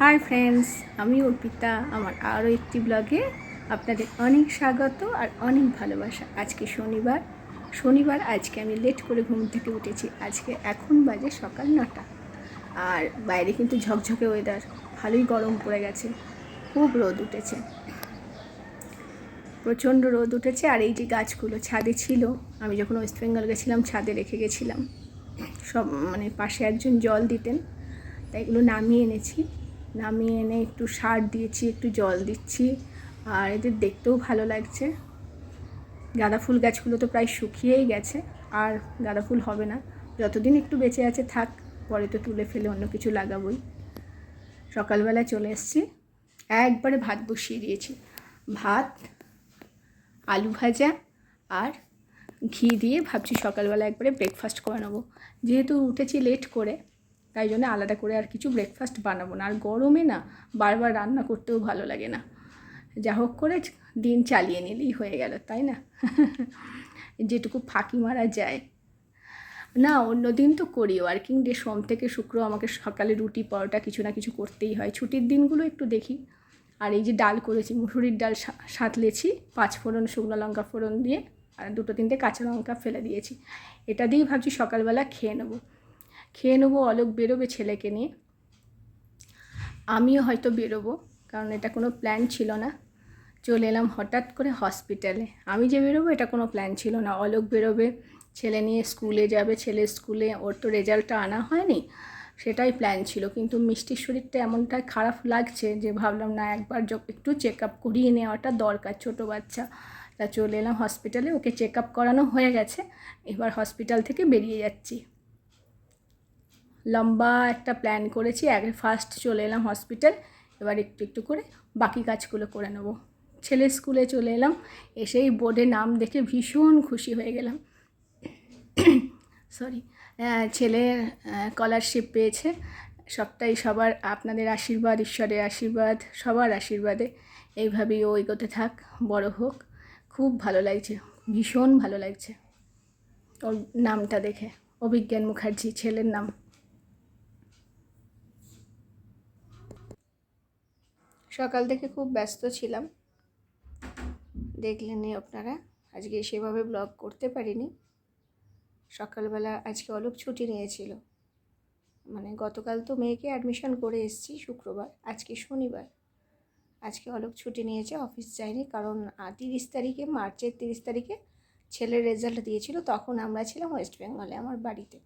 Hi friends আমি অর্পিতা, আমার আরও একটি ব্লগে আপনাদের অনেক স্বাগত আর অনেক ভালোবাসা। আজকে শনিবার শনিবার আজকে আমি লেট করে ঘুম থেকে উঠেছি। আজকে এখন বাজে সকাল নটা। আর বাইরে কিন্তু ঝকঝকে ওয়েদার ভালোই গরম পড়ে গেছে, খুব রোদ উঠেছে। প্রচণ্ড রোদ উঠেছে আর এই যে গাছগুলো ছাদে ছিল, আমি যখন ওয়েস্ট বেঙ্গল গেছিলাম, ছাদে রেখে গেছিলাম। সব মানে পাশে একজন জল দিতেন, তাই এগুলো নামিয়ে এনেছি। নামিয়ে এনে একটু সার দিয়েছি, একটু জল দিচ্ছি। আর এদের দেখতেও ভালো লাগছে। গাঁদা ফুল গাছগুলো তো প্রায় শুকিয়েই গেছে, আর গাঁদা ফুল হবে না। যতদিন একটু বেঁচে আছে থাক, পরে তো তুলে ফেলে অন্য কিছু লাগাবোই। সকালবেলা চলে এসেছি, একবারে ভাত বসিয়ে দিয়েছি। ভাত, আলু ভাজা আর ঘি দিয়ে ভাবছি সকালবেলা একবারে ব্রেকফাস্ট করে নেব। যেহেতু উঠেছি লেট করে তাই জন্য আলাদা করে আর কিছু ব্রেকফাস্ট বানাবো না। আর গরমে না, বারবার রান্না করতেও ভালো লাগে না। যা হোক করে দিন চালিয়ে নিলেই হয়ে গেল, তাই না? যেটুকু ফাঁকি মারা যায়। না, অন্য দিন তো করি। ওয়ার্কিং ডে সোম থেকে শুক্র আমাকে সকালে রুটি, পরোটা কিছু না কিছু করতেই হয়। ছুটির দিনগুলো একটু দেখি। আর এই যে ডাল করেছি, মুসুরির ডাল সাঁতলেছি, পাঁচ ফোড়ন, শুকনো লঙ্কা ফোড়ন দিয়ে, আর দুটো তিনটে কাঁচা লঙ্কা ফেলে দিয়েছি। এটা দিয়েই ভাবছি সকালবেলা খেয়ে নেব। খেয়ে নেব, অলোক বেরোবে ছেলেকে নিয়ে। আমিও হয়তো বেরোবো, কারণ এটা কোনো প্ল্যান ছিল না। চলে এলাম হঠাৎ করে হসপিটালে আমি যে বেরোবো, এটা কোনো প্ল্যান ছিল না। অলোক বেরোবে, ছেলে নিয়ে স্কুলে যাবে। ছেলে স্কুলে ওর তো রেজাল্টটা আনা হয়নি, সেটাই প্ল্যান ছিল। কিন্তু মিষ্টির শরীরটা এমনটাই খারাপ লাগছে যে ভাবলাম, না, একবার একটু চেক আপ করিয়ে নেওয়াটা দরকার ছোটো বাচ্চা। তা চলে এলাম হসপিটালে ওকে চেক আপ করানো হয়ে গেছে। এবার হসপিটাল থেকে বেরিয়ে যাচ্ছি। লম্বা একটা প্ল্যান করেছি, আগে ফার্স্ট চলে এলাম হসপিটাল এবার একটু একটু করে বাকি কাজগুলো করে নেব। ছেলে স্কুলে চলে এলাম, এসেই বোর্ডে নাম দেখে ভীষণ খুশি হয়ে গেলাম। সরি ছেলে স্কলারশিপ পেয়েছে, সবটাই সবার, আপনাদের আশীর্বাদ, ঈশ্বরের আশীর্বাদ, সবার আশীর্বাদে। এইভাবেই ও এগোতে থাক, বড় হোক। খুব ভালো লাগছে, ভীষণ ভালো লাগছে। ওর নামটা দেখে, অভিজ্ঞান মুখার্জি, ছেলের নাম। সকাল থেকে খুব ব্যস্ত ছিলাম। দেখলেনই আপনারা, আজকে সেভাবে ব্লগ করতে পারিনি। সকালবেলা আজকে অলোক ছুটি নিয়েছিল। মানে গতকাল তো মেয়েকে অ্যাডমিশন করে এসেছি শুক্রবার, আজকে শনিবার। আজকে অলোক ছুটি নিয়েছে অফিস যায়নি কারণ তিরিশ তারিখে, মার্চের তিরিশ তারিখে ছেলের রেজাল্ট দিয়েছিল, তখন আমরা ছিলাম ওয়েস্ট বেঙ্গলে আমার বাড়িতে।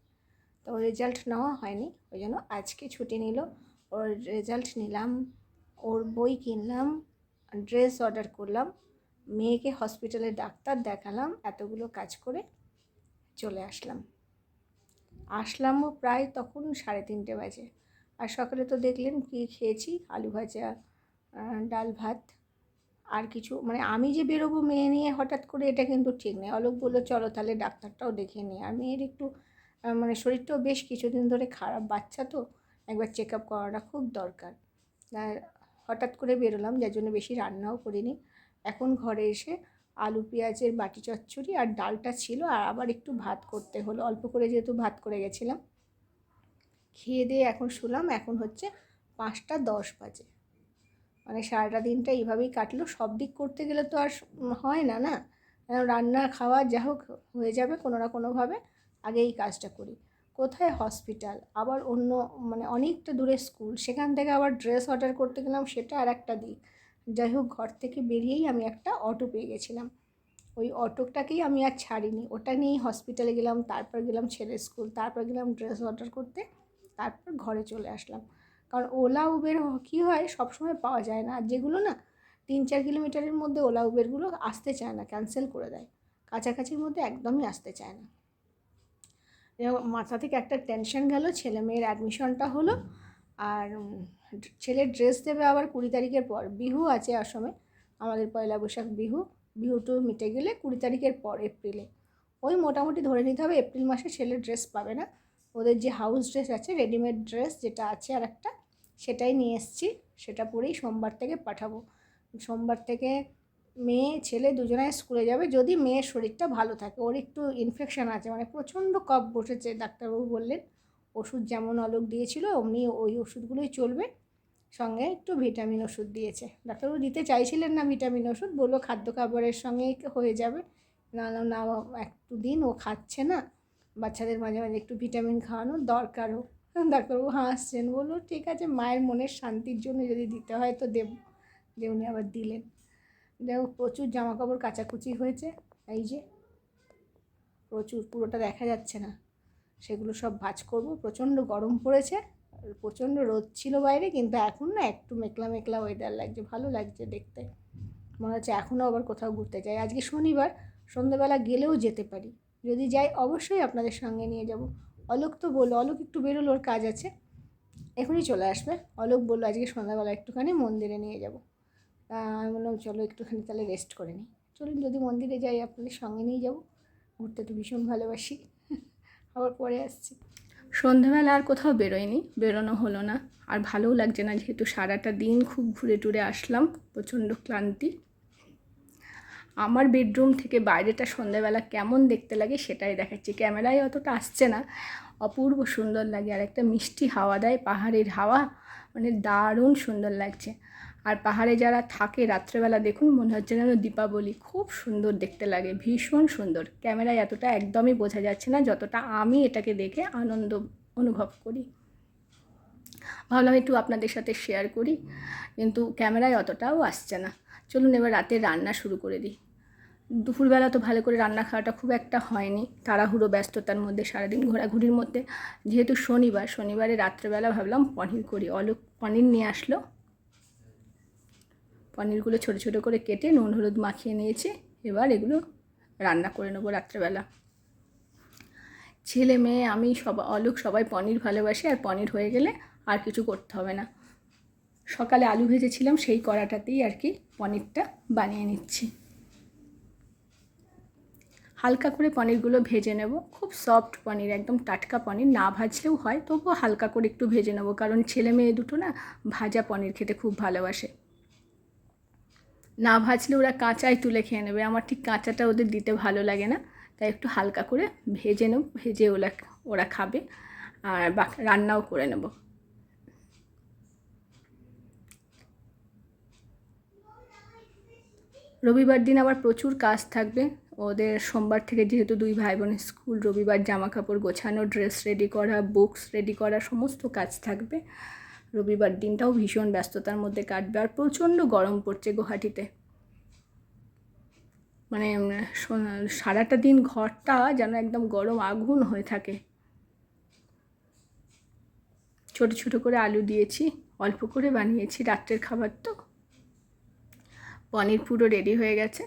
তো রেজাল্ট নেওয়া হয়নি, ওই জন্য আজকে ছুটি নিল, ওর রেজাল্ট নিলাম ওর বই কিনলাম ড্রেস অর্ডার করলাম, মেয়েকে হসপিটালে ডাক্তার দেখালাম, এতগুলো কাজ করে চলে আসলাম। আসলামও প্রায় তখন সাড়ে তিনটে বাজে। আর সকালে তো দেখলেন কী খেয়েছি, আলু ভাজা ডাল ভাত, আর কিছু। মানে আমি যে বেরোবো মেয়ে নিয়ে হঠাৎ করে এটা কিন্তু ঠিক নেই অলোক বলল, চলো তাহলে ডাক্তারটাও দেখে নিই আর মেয়ের একটু মানে শরীরটাও বেশ কিছুদিন ধরে খারাপ, বাচ্চা তো, একবার চেক আপ করাটা খুব দরকার। হঠাৎ করে বেরোলাম, যার জন্য বেশি রান্নাও করিনি। এখন ঘরে এসে আলু, পেঁয়াজের বাটি, চচ্চড়ি আর ডালটা ছিল আর আবার একটু ভাত করতে হলো। অল্প করে যেহেতু ভাত করে গেছিলাম। খেয়ে দিয়ে এখন শুলাম। এখন হচ্ছে পাঁচটা দশ বাজে। মানে সারাটা দিনটা এইভাবেই কাটলো। সব দিক করতে গেলে তো আর হয় না না? রান্না, খাওয়া যা হোক হয়ে যাবে কোনো না কোনোভাবে। আগে এই কাজটা করি। কোথায় হসপিটাল? আবার অন্য মানে অনেকটা দূরে স্কুল, সেখান থেকে আবার ড্রেস অর্ডার করতে গেলাম, সেটা আর একটা দিক। যাই হোক, ঘর থেকে বেরিয়েই আমি একটা অটো পেয়ে গেছিলাম। ওই অটোটাকেই আমি আর ছাড়িনি। ওটা নিয়েই হসপিটালে গেলাম, তারপর গেলাম ছেলের স্কুল, তারপর গেলাম ড্রেস অর্ডার করতে, তারপর ঘরে চলে আসলাম। কারণ ওলা, উবের কী হয়, সবসময় পাওয়া যায় না। আর যেগুলো না, তিন চার কিলোমিটারের মধ্যে ওলা, উবেরগুলো আসতে চায় না ক্যান্সেল করে দেয়। কাছাকাছির মধ্যে একদমই আসতে চায় না। মাথা থেকে একটা টেনশন গেল, ছেলে মেয়ের অ্যাডমিশনটা হলো, আর ছেলের ড্রেস দেবে আবার কুড়ি তারিখের পর। বিহু আছে আসামে, আমাদের পয়লা বৈশাখ বিহু। বিহু টু মিটে গেলে কুড়ি তারিখের পর এপ্রিলে ওই মোটামুটি ধরে নিতে হবে এপ্রিল মাসে ছেলের ড্রেস পাবে না। ওদের যে হাউস ড্রেস আছে রেডিমেড ড্রেস যেটা আছে আর একটা সেটাই নিয়ে এসেছি। সেটা পরেই সোমবার থেকে পাঠাবো। সোমবার থেকে মেয়ে, ছেলে দুজনাই স্কুলে যাবে যদি মেয়ের শরীরটা ভালো থাকে। ওর একটু ইনফেকশান আছে মানে প্রচণ্ড কফ বসেছে, ডাক্তারবাবু বললেন। ওষুধ যেমন অলোক দিয়েছিল, অমনি ওই ওষুধগুলোই চলবে। সঙ্গে একটু ভিটামিন ওষুধ দিয়েছে। ডাক্তারবাবু দিতে চাইছিলেন না ভিটামিন ওষুধ, বলল খাদ্য খাবারের সঙ্গেই হয়ে যাবে। না না একটু দিন, ও খাচ্ছে না। বাচ্চাদের মাঝে মাঝে একটু ভিটামিন খাওয়ানোর দরকারও ডাক্তারবাবু হাসছেন, বলল, ঠিক আছে, মায়ের মনের শান্তির জন্য যদি দিতে হয় তো দেব। যে উনি আবার দিলেন। দেখো প্রচুর জামা কাপড় কাচাকুচি হয়েছে, এই যে প্রচুর, পুরোটা দেখা যাচ্ছে না। সেগুলো সব ভাজ করব, প্রচণ্ড গরম পড়েছে প্রচণ্ড রোদ ছিল বাইরে, কিন্তু এখন না একটু মেঘলা মেঘলা ওয়েদার লাগছে, ভালো লাগছে দেখতে। মনে হচ্ছে এখনও আবার কোথাও ঘুরতে যাই। আজকে শনিবার, সন্ধ্যেবেলা গেলেও যেতে পারি। যদি যাই, অবশ্যই আপনাদের সঙ্গে নিয়ে যাব। অলোক তো বলল, অলোক একটু বেরোলো, ওর কাজ আছে। এখনই চলে আসবে। অলোক বলল, আজকে সন্ধ্যাবেলা একটুখানি মন্দিরে নিয়ে যাব। তা আমি বললাম, চলো একটুখানি তাহলে রেস্ট করে নিই চলুন, যদি মন্দিরে যাই, আপনাদের সঙ্গে নিয়ে যাব। ঘুরতে তো ভীষণ ভালোবাসি। আবার পরে আসছি। সন্ধেবেলা আর কোথাও বেরোয়নি, বেরোনো হলো না। আর ভালোও লাগছে না, যেহেতু সারাটা দিন খুব ঘুরে টুরে আসলাম, প্রচণ্ড ক্লান্তি। আমার বেডরুম থেকে বাইরেটা সন্ধেবেলা কেমন দেখতে লাগে সেটাই দেখাচ্ছি। ক্যামেরায় অতটা আসছে না। অপূর্ব সুন্দর লাগে। আর একটা মিষ্টি হাওয়া দেয়, পাহাড়ের হাওয়া। মানে দারুণ সুন্দর লাগছে। আর পাহাড়ে যারা থাকে রাত্রেবেলা, দেখুন মনে হচ্ছে যেন দীপাবলি। খুব সুন্দর দেখতে লাগে, ভীষণ সুন্দর। ক্যামেরায় এতটা একদমই বোঝা যাচ্ছে না যতটা আমি এটাকে দেখে আনন্দ অনুভব করি। ভাবলাম একটু আপনাদের সাথে শেয়ার করি, কিন্তু ক্যামেরায় অতটাও আসছে না। চলুন এবার রাতে রান্না শুরু করে দিই। দুপুরবেলা তো ভালো করে রান্না খাওয়াটা খুব একটা হয়নি। তাড়াহুড়ো, ব্যস্ততার মধ্যে সারাদিন ঘোরাঘুরির মধ্যে। যেহেতু শনিবার, শনিবারে রাত্রেবেলা ভাবলাম পনির করি। অলোক পনির নিয়ে আসলো। পনিরগুলো ছোটো ছোটো করে কেটে নুন, হলুদ মাখিয়ে নিয়েছি। এবার এগুলো রান্না করে নেব রাত্রেবেলা। ছেলে মেয়ে, আমি সবাই অলোক সবাই পনির ভালোবাসে, আর পনির হয়ে গেলে আর কিছু করতে হবে না। সকালে আলু ভেজেছিলাম, সেই কড়াটাতেই আর কি পনিরটা বানিয়ে নিচ্ছি। হালকা করে পনিরগুলো ভেজে নেব। খুব সফট পনির, একদম টাটকা পনির, না ভাজলেও হয়, তবুও হালকা করে একটু ভেজে নেব। কারণ ছেলে মেয়ে দুটো না, ভাজা পনির খেতে খুব ভালোবাসে। না ভাজলে ওরা কাঁচাই তুলে খেয়ে নেবে। আমার ঠিক কাঁচাটা ওদের দিতে ভালো লাগে না, তাই একটু হালকা করে ভেজে নেব, ভেজে ওরা ওরা খাবে আর বা রান্নাও করে নেব। রবিবার দিন আবার প্রচুর কাজ থাকবে। ওদের সোমবার থেকে যেহেতু দুই ভাই বোনের স্কুল, রবিবার জামা কাপড় গোছানো, ড্রেস রেডি করা, বুকস রেডি করা, সমস্ত কাজ থাকবে। রবিবার দিনটাও ভীষণ ব্যস্ততার মধ্যে কাটবে আর প্রচণ্ড গরম পড়ছে গুয়াহাটিতে। মানে সারাটা দিন ঘরটা যেন একদম গরম আগুন হয়ে থাকে। ছোট ছোট করে আলু দিয়েছি, অল্প করে বানিয়েছি, রাত্রের খাবার তো। পনির পুরো রেডি হয়ে গেছে।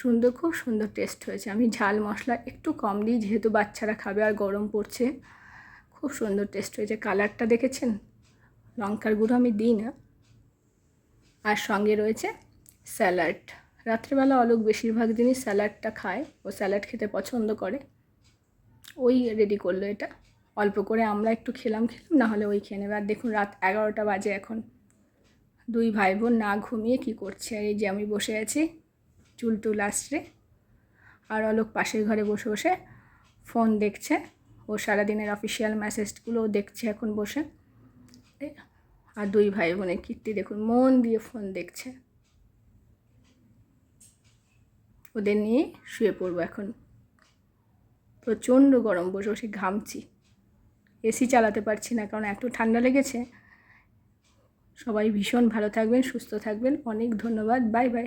সুন্দর, খুব সুন্দর টেস্ট হয়েছে। আমি ঝাল মশলা একটু কম দিই, যেহেতু বাচ্চারা খাবে আর গরম পড়ছে। খুব সুন্দর টেস্ট হয়েছে। কালারটা দেখেছেন? লঙ্কার গুঁড়ো আমি দিই না। আর সঙ্গে রয়েছে স্যালাড রাত্রেবেলা অলোক বেশিরভাগ দিনই স্যালাডটা খায়। ও স্যালাড খেতে পছন্দ করে। ওই রেডি করল এটা। অল্প করে আমরা একটু খেলাম খেলাম, না হলে ওই খেয়ে নেবে। আর দেখুন, রাত এগারোটা বাজে এখন। দুই ভাই বোন না ঘুমিয়ে কী করছে? আর এই যে আমি বসে আছি, চুল টুল আসছে। আর অলোক পাশের ঘরে বসে বসে ফোন দেখছে। ও সারাদিনের অফিসিয়াল মেসেজগুলোও দেখছে এখন বসে। আর দুই ভাই বোনের কীর্তি দেখুন, মন দিয়ে ফোন দেখছে। ওদের নিয়ে শুয়ে পড়ব এখন। প্রচণ্ড গরম, বসে বসে ঘামছি। এসি চালাতে পারছি না, কারণ এত ঠান্ডা লেগেছে। সবাই ভীষণ ভালো থাকবেন, সুস্থ থাকবেন। অনেক ধন্যবাদ, বাই বাই।